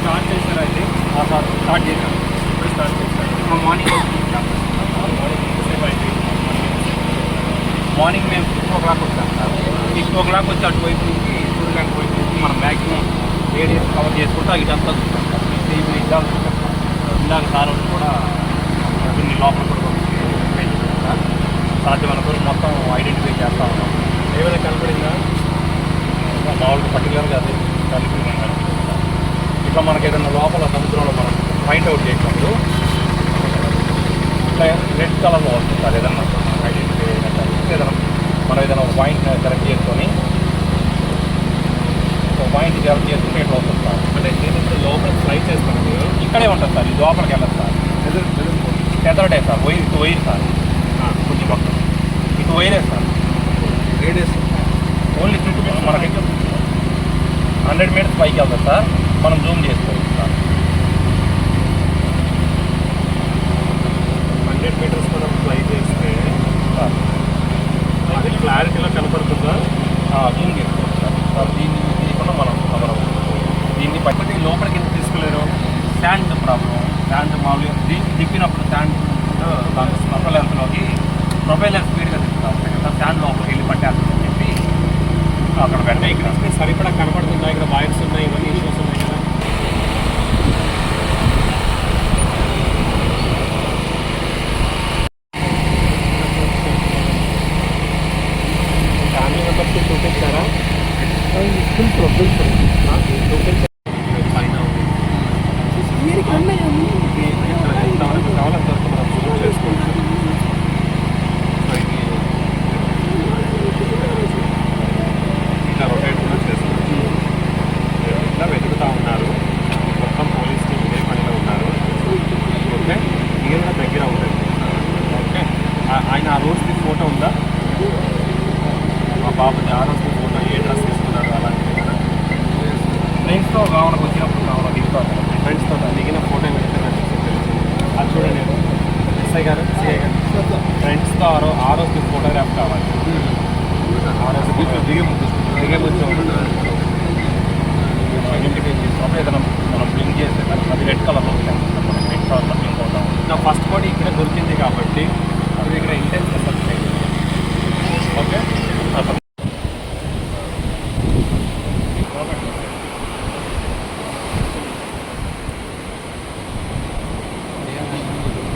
Start చేశారా అయితే? Start చేశాను. ఇప్పుడు స్టార్ట్ చేశాను. మార్నింగ్ మార్నింగ్ మేము సిక్స్ ఓ క్లాక్ వచ్చాం సార్. సిక్స్ ఓ క్లాక్ వచ్చి అటువైపు నుంచి సూర్యకాంత్ వైపు నుంచి మనం మ్యాక్సిమం ఏరియాస్ కవర్ చేసుకుంటూ ఇదంతా చూస్తాం సార్. ఇద్దాం ఇందాక సార్ కూడా కొన్ని లోపల కూడా సాధ్యమైన మొత్తం ఐడెంటిఫై చేస్తా ఉన్నాం. ఏమైనా కనపడిందా? మామూలుగా పర్టికులర్గా అదే కలిపి ఇట్లా మనకి ఏదైనా లోపల సముద్రంలో మనం ఫైండ్ అవుట్ చేసినప్పుడు ఇట్లా రెడ్ కలర్లో వస్తుంది సార్ ఏదన్నా. ఐడెంటిఫై ఏదైనా మనం ఏదైనా ఒక పాయింట్ సెలెక్ట్ చేసుకొని ఒక పాయింట్ సెలెక్ట్ చేసుకుంటే ఇట్లా వస్తుంది సార్. అంటే నేను లోపల ఫ్రై చేస్తాను ఇక్కడే ఉంటుంది సార్ ఇది లోపలికి వెళ్ళదు సార్. ఎదరడే సార్ వైర్ ఇటు వైర్ సార్. కొంచెం పక్కన ఇటు వైరే సార్. రేడియస్ హండ్రెడ్ మీటర్స్ పైకి వెళ్తుంది సార్. మనం జూమ్ చేసుకోవచ్చు సార్. హండ్రెడ్ మీటర్స్ మనం ఫ్లై చేస్తే అది క్లారిటీలో కనపడుతుందా? జూమ్ చేసుకోవచ్చు సార్. సార్ దీన్ని తీయకుండా మనం కవర్ అవుతుంది దీన్ని పట్టి లోపలికి ఎందుకు తీసుకెళ్ళారు శాండ్ ప్రాబ్లం. శాండ్ మామూలుగా దీన్ని తిప్పినప్పుడు శాండ్ ప్రొఫైల్ లెన్స్లోకి ప్రొఫైల్ లెన్స్ స్పీడ్గా తిప్పుతాం శాండ్ లోపలికి వెళ్ళి చెప్పి అక్కడ పెట్టాయి ఇక్కడ అంటే సరిపడా కనపడుతుందా ఇక్కడ వైర్స్ ఉన్నాయి ఇవన్నీ ఇష్యూస్ ఉన్నాయి కదా ఫ్యామిలీ మెంబర్స్కి చూపించారా చూపించారు బాబుది ఆ ఫోటో ఏ డ్రెస్ తీసుకున్నారు ఏమైనా? ఫ్రెండ్స్తో కావడానికి వచ్చినప్పుడు కావాలి దిగుతాం ఫ్రెండ్స్తో దిగిన ఫోటో తెలుసు అది చూడండి ఎస్ఐ గారు సిఐ గారు. ఫ్రెండ్స్తో ఆ రోజు ఆ రోజు ఫోటోగ్రాఫ్ కావాలి. ఆ రోజు దిగే ముందు దిగే ముందు ఐడెంటిఫై చేసినప్పుడు ఏదైనా మనం బ్లింక్ చేస్తే కనుక అది రెడ్ కలర్లో మనం రెడ్ కలర్లో బ్లింక్ అవుతాం. నా ఫస్ట్ బాడీ ఇక్కడ దొరికింది కాబట్టి ఇది ఇక్కడ ఇంటెన్స్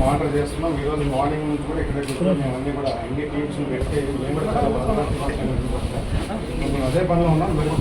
మానిటర్ చేస్తున్నాం. ఈ రోజు మార్నింగ్ నుంచి కూడా ఇక్కడ కూర్చొని మేము అన్ని కూడా అన్ని టీమ్స్ పెట్టి మేము చాలా అదే పనిలో ఉన్నాం. మీరు